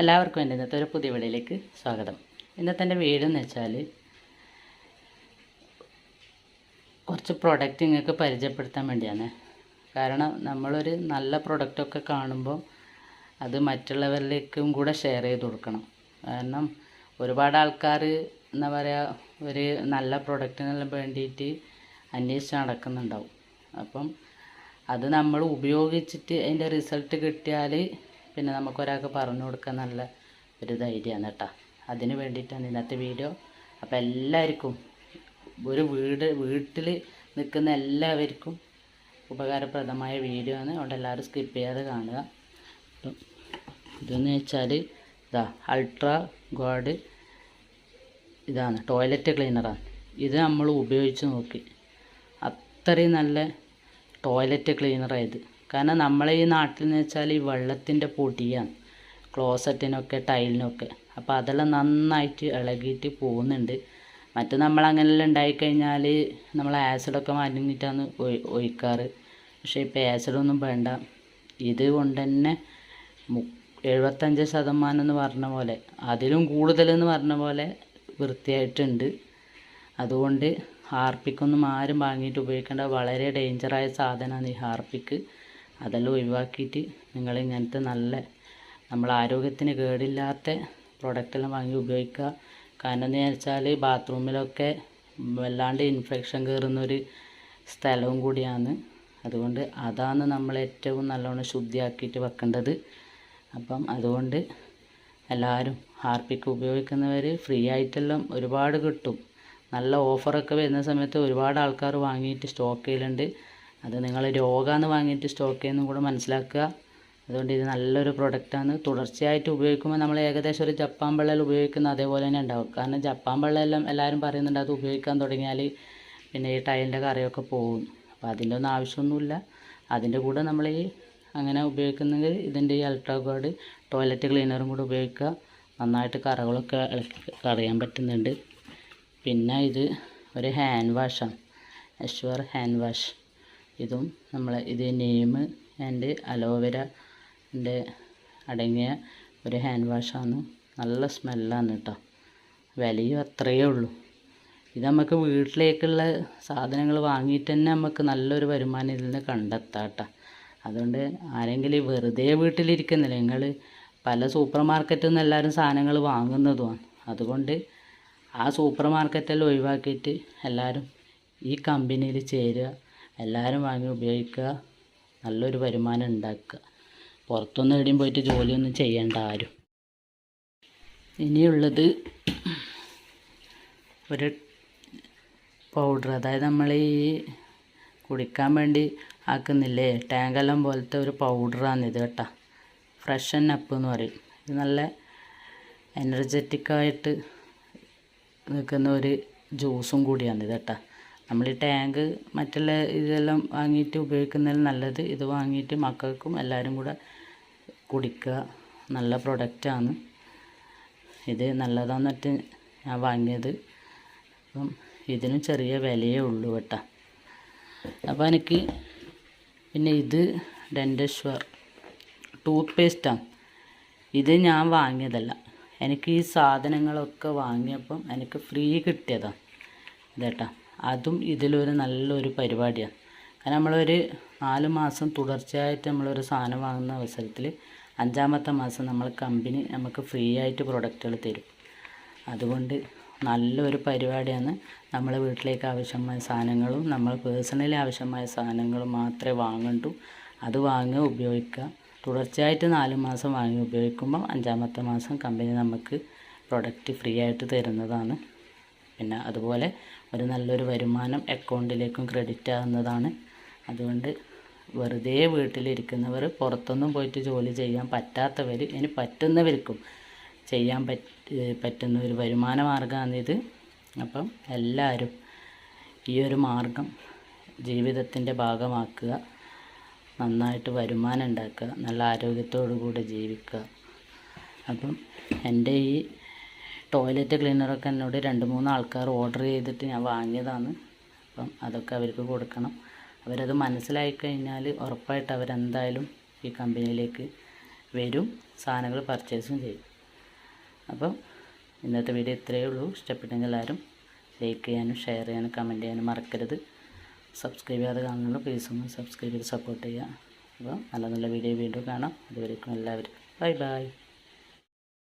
എല്ലാവർക്കും എന്റെ ഇന്നത്തെ ഒരു പുതിയ വീഡിയോയിലേക്ക് സ്വാഗതം. ഇന്നത്തെ എന്റെ വീഡിയോ എന്ന് വെച്ചാൽ കുറച്ച് പ്രൊഡക്റ്റ് നിങ്ങൾക്ക് പരിചയപ്പെടുത്താൻ വേണ്ടിയാണ്. കാരണം നമ്മളൊരു നല്ല പ്രൊഡക്റ്റൊക്കെ കാണുമ്പോൾ അത് മറ്റുള്ളവരിലേക്കും കൂടെ ഷെയർ ചെയ്ത് കൊടുക്കണം. കാരണം ഒരുപാട് ആൾക്കാർ എന്താ പറയുക ഒരു നല്ല പ്രൊഡക്റ്റിനെല്ലാം വേണ്ടിയിട്ട് അന്വേഷിച്ച് നടക്കുന്നുണ്ടാവും. അപ്പം അത് നമ്മൾ ഉപയോഗിച്ചിട്ട് അതിന്റെ റിസൾട്ട് കിട്ടിയാൽ പിന്നെ നമുക്കൊരാൾക്ക് പറഞ്ഞു കൊടുക്കാൻ നല്ല ഒരു ധൈര്യമാണ് കേട്ടോ. അതിന് വേണ്ടിയിട്ടാണ് ഇന്നത്തെ വീഡിയോ. അപ്പോൾ എല്ലാവർക്കും ഒരു വീട് വീട്ടിൽ നിൽക്കുന്ന എല്ലാവർക്കും ഉപകാരപ്രദമായ വീഡിയോ ആണ്. അതുകൊണ്ട് എല്ലാവരും സ്കിപ്പ് ചെയ്യാതെ കാണുക. ഇതെന്ന് വെച്ചാൽ ഇതാ അൾട്രാ ഗോഡ് ഇതാണ് ടോയ്ലറ്റ് ക്ലീനറാണ് ഇത് നമ്മൾ ഉപയോഗിച്ച് നോക്കി. അത്രയും നല്ല ടോയ്ലറ്റ് ക്ലീനറായത് കാരണം നമ്മളെ ഈ നാട്ടിൽ എന്ന് വെച്ചാൽ ഈ വെള്ളത്തിന്റെ പൊടിയാണ് ക്ലോസറ്റിനൊക്കെ ടൈലിനൊക്കെ അപ്പോൾ അതെല്ലാം നന്നായിട്ട് ഇളകിയിട്ട് പോകുന്നുണ്ട്. മറ്റു നമ്മൾ അങ്ങനെയെല്ലാം ഉണ്ടായിക്കഴിഞ്ഞാൽ നമ്മൾ ആസിഡൊക്കെ മരുന്നിട്ടാണ് ഒഴിക്കാറ്. പക്ഷേ ഇപ്പോൾ ആസിഡൊന്നും വേണ്ട. ഇത് കൊണ്ട് തന്നെ എഴുപത്തഞ്ച് ശതമാനം എന്ന് പറഞ്ഞ പോലെ അതിലും കൂടുതലെന്ന് പറഞ്ഞ പോലെ വൃത്തിയായിട്ടുണ്ട്. അതുകൊണ്ട് ഹാർപ്പിക്കൊന്നും ആരും വാങ്ങിയിട്ട് ഉപയോഗിക്കേണ്ട. വളരെ ഡേഞ്ചറായ സാധനമാണ് ഈ ഹാർപ്പിക്ക്. അതെല്ലാം ഒഴിവാക്കിയിട്ട് നിങ്ങൾ ഇങ്ങനത്തെ നല്ല നമ്മളെ ആരോഗ്യത്തിന് കേടില്ലാത്ത പ്രൊഡക്റ്റെല്ലാം വാങ്ങി ഉപയോഗിക്കുക. കാരണം എന്ന് വെച്ചാൽ ബാത്റൂമിലൊക്കെ വല്ലാണ്ട് ഇൻഫെക്ഷൻ കയറുന്നൊരു സ്ഥലവും കൂടിയാണ്. അതുകൊണ്ട് അതാണ് നമ്മൾ ഏറ്റവും നല്ലോണം ശുദ്ധിയാക്കിയിട്ട് വെക്കേണ്ടത്. അപ്പം അതുകൊണ്ട് എല്ലാവരും ഹാർപ്പിക്ക് ഉപയോഗിക്കുന്നവർ ഫ്രീ ആയിട്ടെല്ലാം ഒരുപാട് കിട്ടും. നല്ല ഓഫറൊക്കെ വരുന്ന സമയത്ത് ഒരുപാട് ആൾക്കാർ വാങ്ങിയിട്ട് സ്റ്റോക്ക് ചെയ്യലുണ്ട്. അത് നിങ്ങൾ രോഗാന്ന് വാങ്ങിയിട്ട് സ്റ്റോക്ക് ചെയ്യുന്നതും കൂടെ മനസ്സിലാക്കുക. അതുകൊണ്ട് ഇത് നല്ലൊരു പ്രൊഡക്റ്റാണ് തുടർച്ചയായിട്ട് ഉപയോഗിക്കുമ്പോൾ നമ്മൾ ഏകദേശം ഒരു ജപ്പാൻ വെള്ളം ഉപയോഗിക്കുന്ന അതേപോലെ തന്നെ ഉണ്ടാവും. കാരണം ജപ്പാൻ വെള്ളമെല്ലാം എല്ലാവരും പറയുന്നുണ്ട് അത് ഉപയോഗിക്കാൻ തുടങ്ങിയാൽ പിന്നെ ഈ ടൈലിന്റെ കറിയൊക്കെ പോകും അപ്പോൾ അതിന്റെ ഒന്നും ആവശ്യമൊന്നുമില്ല. അതിന്റെ കൂടെ നമ്മൾ ഈ അങ്ങനെ ഉപയോഗിക്കുന്നെങ്കിൽ ഇതിന്റെ ഈ അൾട്രാ ഗോഡ് ടോയ്ലറ്റ് ക്ലീനറും കൂടെ ഉപയോഗിക്കുക. നന്നായിട്ട് കറകളൊക്കെ കളയാൻ പറ്റുന്നുണ്ട്. പിന്നെ ഇത് ഒരു ഹാൻഡ് വാഷാണ് എഷ്വർ ഹാൻഡ് വാഷ് ഇതും നമ്മൾ ഇത് നെയിം ആൻഡ് അലോവേരന്റെ അടങ്ങിയ ഒരു ഹാൻഡ് വാഷാണ് നല്ല സ്മെല്ലാണ് കേട്ടോ വിലയും അത്രയേ ഉള്ളൂ. ഇത് നമുക്ക് വീട്ടിലേക്കുള്ള സാധനങ്ങൾ വാങ്ങിയിട്ട് തന്നെ നമുക്ക് നല്ലൊരു വരുമാനം ഇതിൽ നിന്ന് കണ്ടെത്താം കേട്ടോ അതുകൊണ്ട് ആരെങ്കിലും വെറുതെ വീട്ടിലിരിക്കുന്നില്ല? നിങ്ങൾ പല സൂപ്പർ മാർക്കറ്റിൽ നിന്ന് എല്ലാവരും സാധനങ്ങൾ വാങ്ങുന്നതുമാണ് അതുകൊണ്ട് ആ സൂപ്പർ മാർക്കറ്റെല്ലാം ഒഴിവാക്കിയിട്ട് എല്ലാവരും ഈ കമ്പനിയിൽ ചേരുക. എല്ലാവരും വാങ്ങി ഉപയോഗിക്കുക. നല്ലൊരു വരുമാനം ഉണ്ടാക്കുക. പുറത്തൊന്നും എവിടെയും പോയിട്ട് ജോലിയൊന്നും ചെയ്യേണ്ട ആരും. ഇനിയുള്ളത് ഒരു പൗഡർ അതായത് നമ്മൾ ഈ കുടിക്കാൻ വേണ്ടി ആക്കുന്നില്ലേ? ടാങ്കെല്ലാം പോലത്തെ ഒരു പൗഡറാണ് ഇത് കേട്ടോ. ഫ്രഷ് ആൻഡ് അപ്പ് എന്ന് പറയും. ഇത് നല്ല എനർജറ്റിക്കായിട്ട് നിൽക്കുന്ന ഒരു ജ്യൂസും കൂടിയാണ് ഇത് കേട്ടോ. നമ്മൾ ഈ ടാങ്ക് മറ്റുള്ള ഇതെല്ലാം വാങ്ങിയിട്ട് ഉപയോഗിക്കുന്നതിൽ നല്ലത് ഇത് വാങ്ങിയിട്ട് മക്കൾക്കും എല്ലാവരും കൂടെ കുടിക്കുക. നല്ല പ്രൊഡക്റ്റാണ് ഇത് നല്ലതാന്നിട്ട് ഞാൻ വാങ്ങിയത്. അപ്പം ഇതിനും ചെറിയ വിലയേ ഉള്ളൂ കേട്ടോ. അപ്പോൾ എനിക്ക് പിന്നെ ഇത് ഡെന്റശ്വർ ടൂത്ത് പേസ്റ്റാണ് ഇത് ഞാൻ വാങ്ങിയതല്ല. എനിക്ക് ഈ സാധനങ്ങളൊക്കെ വാങ്ങിയപ്പം എനിക്ക് ഫ്രീ കിട്ടിയതാണ്. ഇതേട്ടാ അതും ഇതിലൊരു നല്ലൊരു പരിപാടിയാണ്. കാരണം നമ്മളൊരു നാല് മാസം തുടർച്ചയായിട്ട് നമ്മളൊരു സാധനം വാങ്ങുന്ന അവസരത്തിൽ അഞ്ചാമത്തെ മാസം നമ്മൾ കമ്പനി നമുക്ക് ഫ്രീ ആയിട്ട് പ്രൊഡക്റ്റുകൾ തരും. അതുകൊണ്ട് നല്ലൊരു പരിപാടിയാണ്. നമ്മൾ വീട്ടിലേക്ക് ആവശ്യമായ സാധനങ്ങളും നമ്മൾ പേഴ്സണലി ആവശ്യമായ സാധനങ്ങളും മാത്രമേ വാങ്ങണ്ടൂ. അത് വാങ്ങുക ഉപയോഗിക്കുക. തുടർച്ചയായിട്ട് നാല് മാസം വാങ്ങി ഉപയോഗിക്കുമ്പോൾ അഞ്ചാമത്തെ മാസം കമ്പനി നമുക്ക് പ്രൊഡക്റ്റ് ഫ്രീ ആയിട്ട് തരുന്നതാണ്. പിന്നെ അതുപോലെ ഒരു നല്ലൊരു വരുമാനം അക്കൗണ്ടിലേക്കും ക്രെഡിറ്റ് ആകുന്നതാണ് അതുകൊണ്ട് വെറുതെ വീട്ടിലിരിക്കുന്നവർ പുറത്തൊന്നും പോയിട്ട് ജോലി ചെയ്യാൻ പറ്റാത്തവർ ഇനി പറ്റുന്നവർക്കും ചെയ്യാൻ പറ്റുന്ന ഒരു വരുമാന മാർഗമാണിത് അപ്പം എല്ലാവരും ഈ ഒരു മാർഗം ജീവിതത്തിന്റെ ഭാഗമാക്കുക നന്നായിട്ട് വരുമാനം ഉണ്ടാക്കുക നല്ല ആരോഗ്യത്തോടു കൂടെ ജീവിക്കുക. അപ്പം എന്റെ ഈ ടോയ്ലറ്റ് ക്ലീനറൊക്കെ എന്നോട് രണ്ട് മൂന്ന് ആൾക്കാർ ഓർഡർ ചെയ്തിട്ട് ഞാൻ വാങ്ങിയതാണ്. അപ്പം അതൊക്കെ അവർക്ക് കൊടുക്കണം. അവരത് മനസ്സിലായി കഴിഞ്ഞാൽ ഉറപ്പായിട്ട് അവരെന്തായാലും ഈ കമ്പനിയിലേക്ക് വരും സാധനങ്ങൾ പർച്ചേസും ചെയ്യും. അപ്പം ഇന്നത്തെ വീഡിയോ ഇത്രയേ ഉള്ളൂ. ഇഷ്ടപ്പെട്ടെങ്കിൽ എല്ലാവരും ലൈക്ക് ചെയ്യാനും ഷെയർ ചെയ്യാനും കമന്റ് ചെയ്യാനും മറക്കരുത്. സബ്സ്ക്രൈബ് ചെയ്യാതെ കാണുന്നുള്ളൂ പ്ലീസ് ഒന്ന് സബ്സ്ക്രൈബ് ചെയ്ത് സപ്പോർട്ട് ചെയ്യുക. അപ്പോൾ നല്ല നല്ല വീഡിയോ വീണ്ടും കാണാം. അതുവരേക്കും എല്ലാവരും. Bye bye.